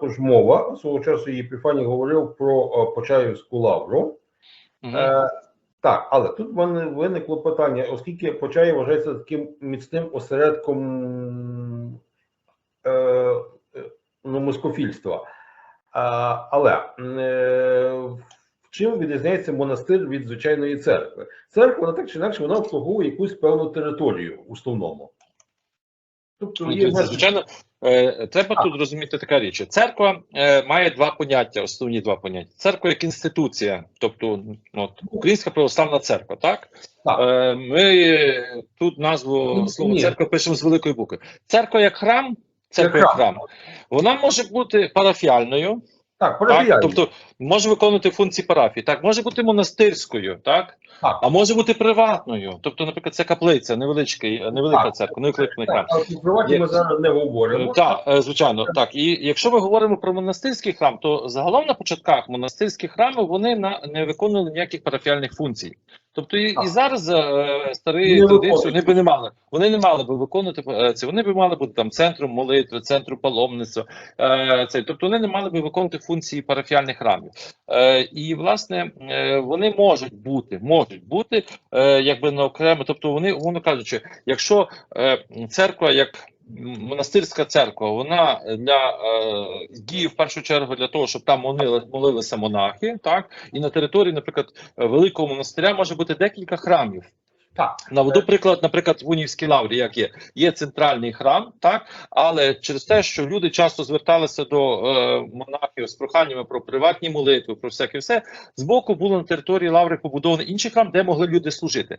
також мова свого часу Єпіфаній говорив про е, Почаївську лавру. Мгм. Е, так, але тут в мене виникло питання, оскільки Почаїв вважається таким міцним осередком е, е, ну, москофільства. А, але е, чим відрізняється монастир від звичайної церкви? Церква, вона так чи інакше, вона обслуговує якусь певну територію в основному. Тобто Ну, є Звичайно, е, треба Так. тут розуміти така річ. Церква е, має два поняття, основні два поняття. Церква як інституція, тобто ну, от, Українська православна церква, так? Так. Е, ми тут назву Ну, слово церква пишемо з великої букви. Церква як храм, церква Як як храм. Вона може бути парафіальною, так, так? тобто може виконувати функції парафії, так, може бути монастирською, так? Так. А може бути приватною. Тобто, наприклад, це каплиця, невеличка, невелика Так. церква, невеликий храм. Так, але приватні ми зараз не говоримо. Так, е, звичайно, так. І якщо ми говоримо про монастирський храм, то загалом на початках монастирські храми вони на не виконували ніяких парафіальних функцій. Тобто і, і зараз е, старі Не традиції вони б не мали. Вони не мали би виконувати це. Вони б мали бути там центром молитви, центром паломництва. Е, це, тобто вони не мали би виконувати функції парафіальних храмів. Е, і власне е, вони можуть бути, можуть бути е, якби на окремо. Тобто вони, умовно кажучи, якщо е, церква як монастирська церква, вона для е, діє в першу чергу для того, щоб там молили, молилися монахи, так і на території, наприклад, великого монастиря може бути декілька храмів. Так. Наведу приклад, наприклад, в Унівській лаврі, як є, є центральний храм, так але через те, що люди часто зверталися до е, монахів з проханнями про приватні молитви, про всяке все, збоку було на території лаври побудований інший храм, де могли люди служити.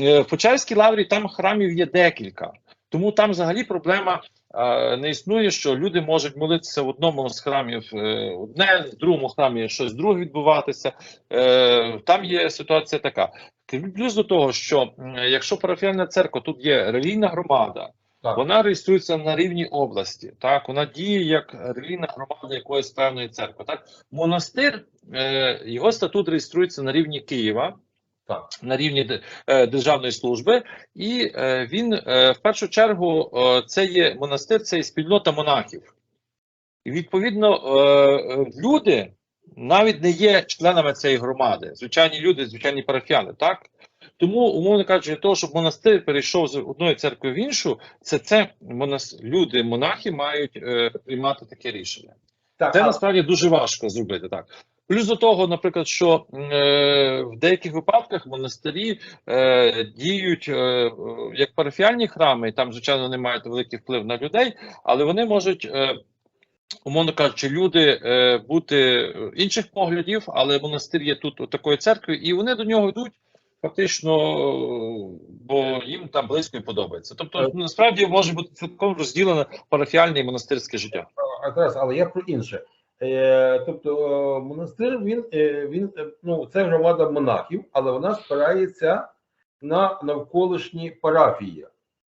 Е, в Почаївській лаврі там храмів є декілька. Тому там взагалі проблема е, не існує, що люди можуть молитися в одному з храмів е, одне, в другому храмі щось друге відбуватися. Е, там є ситуація така. Плюс до того, що якщо парафіальна церква тут є релігійна громада, Так. вона реєструється на рівні області, так вона діє як релігійна громада якоїсь певної церкви. Так монастир е, його статут реєструється на рівні Києва. На рівні е, державної служби, і е, він е, в першу чергу це є монастир, це є спільнота монахів. І відповідно люди навіть не є членами цієї громади, звичайні люди, звичайні парафіяни, так? Тому, умовно кажучи, для того, щоб монастир перейшов з одної церкви в іншу, це це монас... люди, монахи мають е, приймати таке рішення. Так, Це але- насправді дуже важко зробити так. Плюс до того, наприклад, що е, в деяких випадках монастирі е, діють е, е, як парафіальні храми, і там, звичайно, не мають великий вплив на людей, але вони можуть. Е, Умовно кажучи, люди е, бути інших поглядів, але монастир є тут такою церквою, і вони до нього йдуть фактично, е, бо їм там близько і подобається. Тобто, насправді може бути цілком розділене парафіальне і монастирське життя. А, але я про інше. Е, тобто е, монастир він, е, він ну це громада монахів, але вона спирається на навколишні парафії.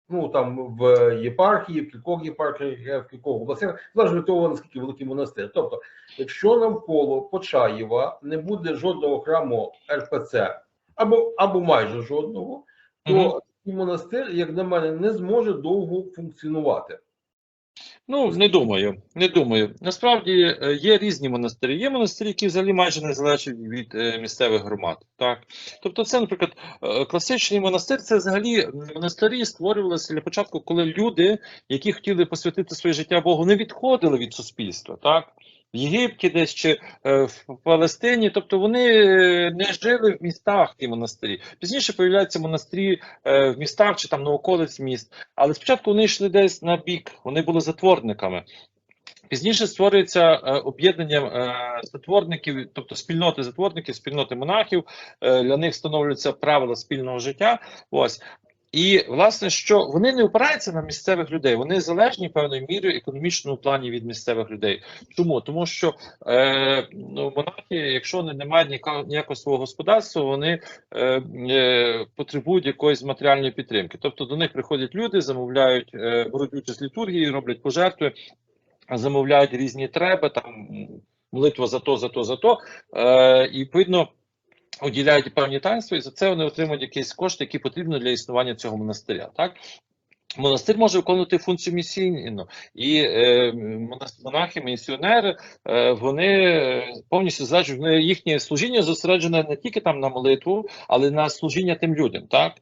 Ну там в єпархії, в кількох єпархіях, в кількох областях, залежно від того, наскільки великий монастир. Тобто, якщо навколо Почаєва не буде жодного храму РПЦ, або, або майже жодного, то Мгм. такий монастир, як на мене, не зможе довго функціонувати. Ну не думаю, не думаю. Насправді е, є різні монастирі. Є монастирі, які взагалі майже не залежать від е, місцевих громад. Так, тобто, це, наприклад, е, класичний монастир. Це взагалі монастирі створювалися для початку, коли люди, які хотіли посвятити своє життя Богу, не відходили від суспільства. Так. В Єгипті, десь чи е, в Палестині, тобто вони е, не жили в містах ті монастирі. Пізніше появляються монастирі е, в містах чи там на околиць міст. Але спочатку вони йшли десь на бік, вони були затворниками. Пізніше створюється е, об'єднання затворників, тобто спільноти затворників, спільноти монахів. Для них встановлюються правила спільного життя. Ось. І власне, що вони не опираються на місцевих людей, вони залежні певною мірою економічному плані від місцевих людей. Чому? Тому що е, ну, монахи, якщо вони не мають ніякого, ніякого свого господарства, вони е, е, потребують якоїсь матеріальної підтримки. Тобто до них приходять люди, замовляють, е, беруть участь літургії, роблять пожертви, замовляють різні треба, там молитва за то, за то, за то. Е, і відповідно. Уділяють певні таїнства, і за це вони отримують якісь кошти, які потрібні для існування цього монастиря. Так Монастир може виконувати функцію місійну, і е, монахи, місіонери, е, вони е, повністю вони- їхнє служіння зосереджене не тільки там на молитву, але на служіння тим людям. Так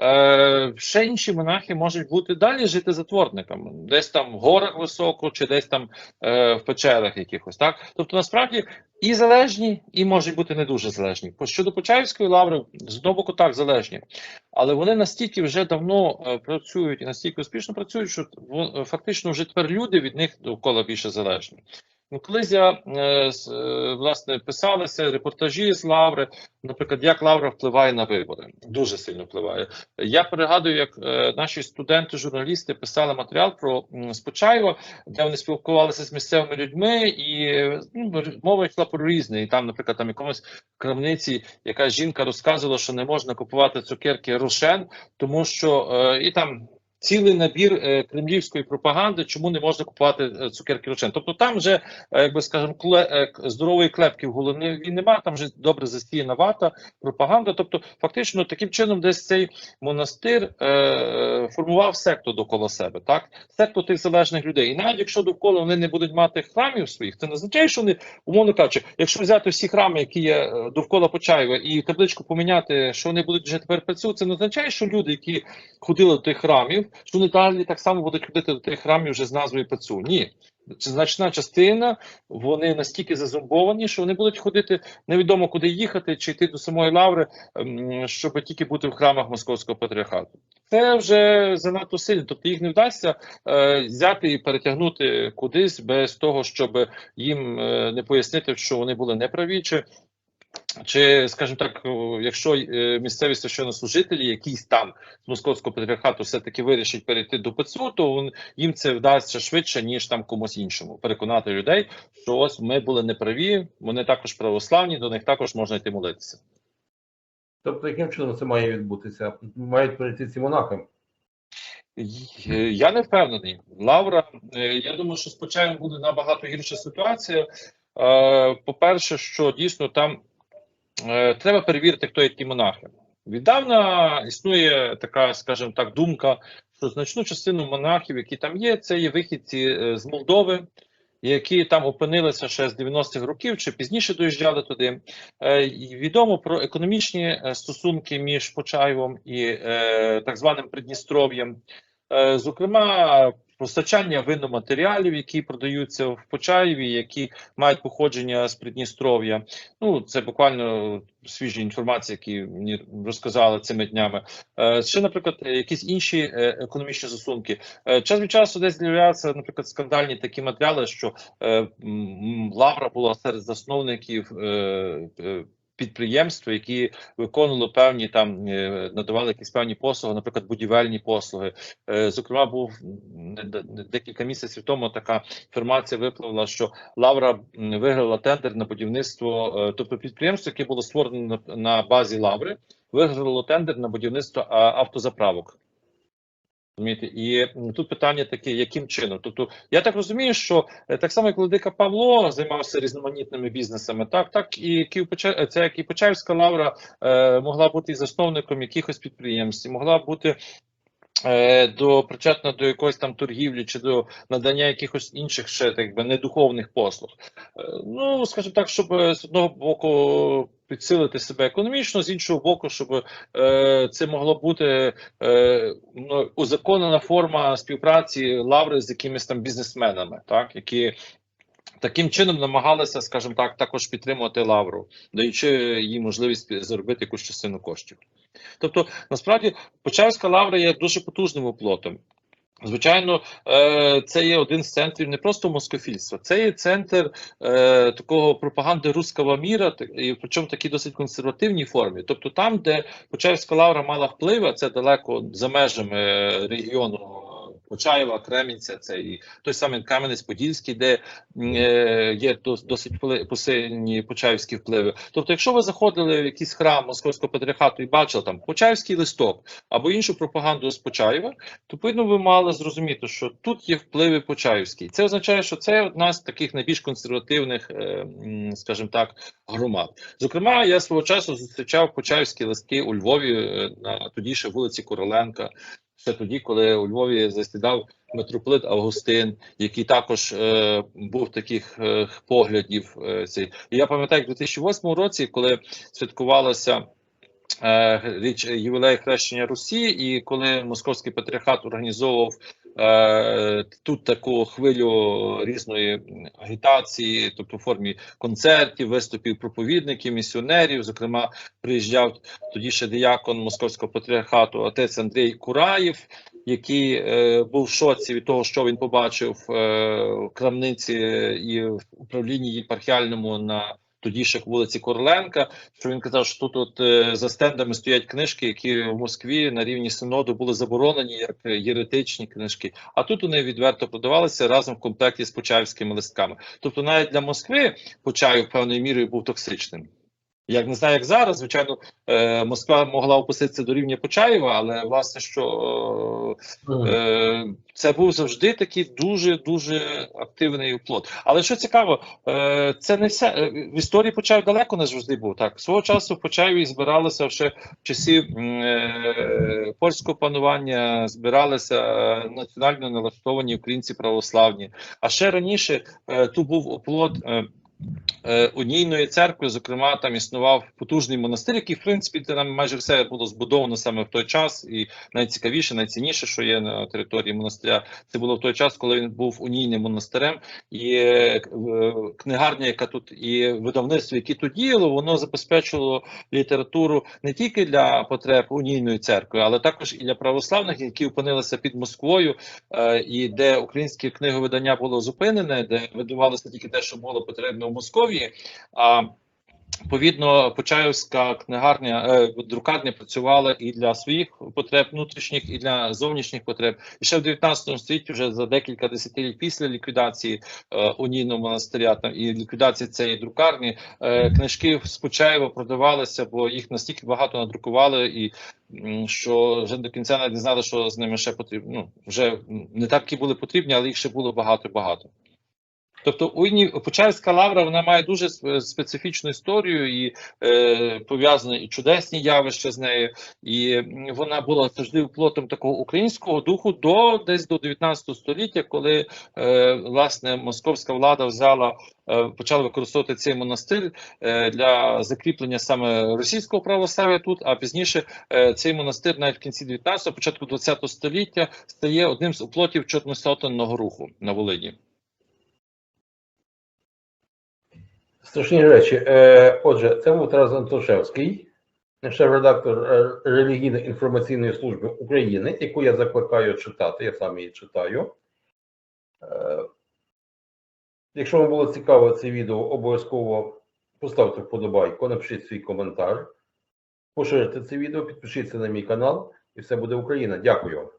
е, ще інші монахи можуть бути далі жити затворниками, десь там в горах високо, чи десь там е, в печерах якихось. Так, тобто насправді і залежні, і можуть бути не дуже залежні. Щодо Почаївської лаври, з одного боку так залежні, але вони настільки вже давно е, працюють і настільки успішно працюють, що е, фактично вже тепер люди від них довкола більше залежні. Ну, колись я е, е, власне писалися репортажі з Лаври, наприклад, як Лавра впливає на вибори, дуже сильно впливає. Я пригадую, як е, наші студенти-журналісти писали матеріал про Спочаєва, де вони спілкувалися з місцевими людьми, і ну, мова йшла про різне. І там, наприклад, там якомусь крамниці якась жінка розказувала, що не можна купувати цукерки Рошен, тому що і там. Цілий набір е, кремлівської пропаганди, чому не можна купувати е, цукерки Рошен. Тобто там вже, е, якби скажемо, кле, е, здорової клепки в голові немає, там вже добре засіяна вата, пропаганда. Тобто, фактично, таким чином, десь цей монастир е, формував секту довкола себе, так секту тих залежних людей. І навіть якщо довкола вони не будуть мати храмів своїх, це не означає, що вони, умовно кажучи, якщо взяти всі храми, які є довкола Почаєва, і табличку поміняти, що вони будуть вже тепер працювати, це не означає, що люди, які ходили до тих храмів, що вони далі так само будуть ходити до тих храмів вже з назвою ПЦУ. Ні. Значна частина, вони настільки зазомбовані, що вони будуть ходити невідомо куди їхати чи йти до самої лаври, ем, щоб тільки бути в храмах московського патріархату. Це вже занадто сильно. Тобто їх не вдасться е, взяти і перетягнути кудись без того, щоб їм е, не пояснити, що вони були неправі, чи чи, скажімо так, якщо е, місцеві священнослужителі, якісь там з московського патріархату все-таки вирішать перейти до ПЦУ, то їм це вдасться швидше, ніж там комусь іншому. Переконати людей, що ось ми були неправі, вони також православні, до них також можна йти молитися. Тобто, яким чином це має відбутися? Мають перейти ці монахи. Е, Я не впевнений. Лавра, е, я думаю, що з Почаєм буде набагато гірша ситуація. По-перше, що дійсно там треба перевірити, хто є ті монахи. Віддавна існує така, скажімо так, думка, що значну частину монахів, які там є, це є вихідці е, з Молдови, які там опинилися ще з 90-х років чи пізніше доїжджали туди. Е, Відомо про економічні е, стосунки між Почаєвом і е, так званим Придністров'ям. Е, Зокрема, постачання виноматеріалів, які продаються в Почаєві, які мають походження з Придністров'я. Ну, це буквально свіжі інформації, які мені розказали цими днями. Е, Ще, наприклад, якісь інші е, економічні стосунки. Е, Час від часу десь з'являються, наприклад, скандальні такі матеріали, що Лавра була серед засновників. Підприємства, які виконували певні там, е, надавали якісь певні послуги, наприклад, будівельні послуги. Е, Зокрема, був декілька місяців тому така інформація випливла, що Лавра виграла тендер на будівництво, е, тобто підприємство, яке було створено на базі Лаври, виграло тендер на будівництво автозаправок. Розумієте? І тут питання таке, яким чином? Тобто, я так розумію, що е, так само, як Владика Павло займався різноманітними бізнесами, так, так і Київ Поча- це як і Почаївська лавра е, могла бути і засновником якихось підприємств, і могла бути е, до причетна до якоїсь там торгівлі чи до надання якихось інших ще так би недуховних послуг. Е, ну, скажімо так, щоб е, з одного боку підсилити себе економічно, з іншого боку, щоб е, це могло бути е, ну, узаконена форма співпраці лаври з якимись там бізнесменами, так які. Таким чином намагалися, скажімо так, також підтримувати лавру, даючи їй можливість заробити якусь частину коштів. Тобто, насправді, Почаївська лавра є дуже потужним оплотом. Звичайно, е, це є один з центрів не просто москофільства, це є центр е, такого пропаганди руского міра, і причому такій досить консервативній формі. Тобто, там, де Почаївська лавра мала вплив, а це далеко за межами е, регіону Почаєва, Кремінця, це і той самий Кам'янець-Подільський, де е, є дос- досить посильні почаївські впливи. Тобто, якщо ви заходили в якийсь храм московського патріархату і бачили там почаївський листок або іншу пропаганду з Почаєва, то повинно ви мали зрозуміти, що тут є впливи Почаївські. Це означає, що це одна з таких найбільш консервативних, е, скажімо так, громад. Зокрема, я свого часу зустрічав почаївські листки у Львові е, на тоді ще вулиці Короленка. Ще тоді, коли у Львові засідав митрополит Августин, який також е, був таких е, поглядів. Е. І я пам'ятаю, як у 2008 році, коли святкувалося річ ювілей хрещення Русі, і коли Московський патріархат організовував е, тут таку хвилю різної агітації, тобто в формі концертів, виступів проповідників, місіонерів. Зокрема, приїжджав тоді ще диякон Московського патріархату, отець Андрій Кураєв, який е, був в шоці від того, що він побачив е, в крамниці і в управлінні єпархіальному на тоді ще вулиці Корленка, Що він казав, що тут от, е, за стендами стоять книжки, які в Москві на рівні синоду були заборонені як єретичні книжки. А тут вони відверто продавалися разом в комплекті з почаївськими листками. Тобто, навіть для Москви Почаїв певною мірою був токсичним. Як не знаю, як зараз, звичайно, е, Москва могла опуститися до рівня Почаєва, але власне, що е, Е, це був завжди такий дуже дуже активний плод. Але що цікаво, е, це не все е, в історії Почаїв далеко не завжди був так. Свого часу в Почаєві збиралися ще в часів е, польського панування, збиралися е, національно налаштовані українці православні. А ще раніше е, тут був оплот. Е, Унійної церкви, зокрема, там існував потужний монастир, який, в принципі, там майже все було збудовано саме в той час, і найцікавіше, найцінніше, що є на території монастиря, це було в той час, коли він був унійним монастирем, і е, е, книгарня, яка тут і видавництво, яке тут діяло, воно забезпечувало літературу не тільки для потреб унійної церкви, але також і для православних, які опинилися під Москвою, е, і де українське книговидання було зупинене, де видавалося тільки те, що було потрібно Московії. А Відповідно, Почаївська книгарня е, друкарня працювала і для своїх потреб внутрішніх, і для зовнішніх потреб. І ще в 19 столітті, вже за декілька десятиліть після ліквідації е, унійного монастиря там і ліквідації цієї друкарні, е, книжки з Почаєва продавалися, бо їх настільки багато надрукували, і що вже до кінця навіть не знали, що з ними ще потрібно. Ну вже не такі були потрібні, але їх ще було багато багато. Тобто Почаївська лавра вона має дуже специфічну історію і е, пов'язані і чудесні явища з нею, і вона була завжди плотом такого українського духу до десь до 19 століття, коли е, власне московська влада взяла. е, Почала використовувати цей монастир е, для закріплення саме російського православ'я тут, а пізніше е, цей монастир навіть в кінці 19-го, початку 20 століття стає одним з оплотів чорносотенного руху на Волині. Страшні речі. Е, отже, це був Тарас Антошевський, шеф-редактор е, релігійно-інформаційної служби України, яку я закликаю читати, я сам її читаю. Е, якщо вам було цікаво це відео, обов'язково поставте вподобайку, напишіть свій коментар, поширите це відео, підпишіться на мій канал, і все буде Україна. Дякую.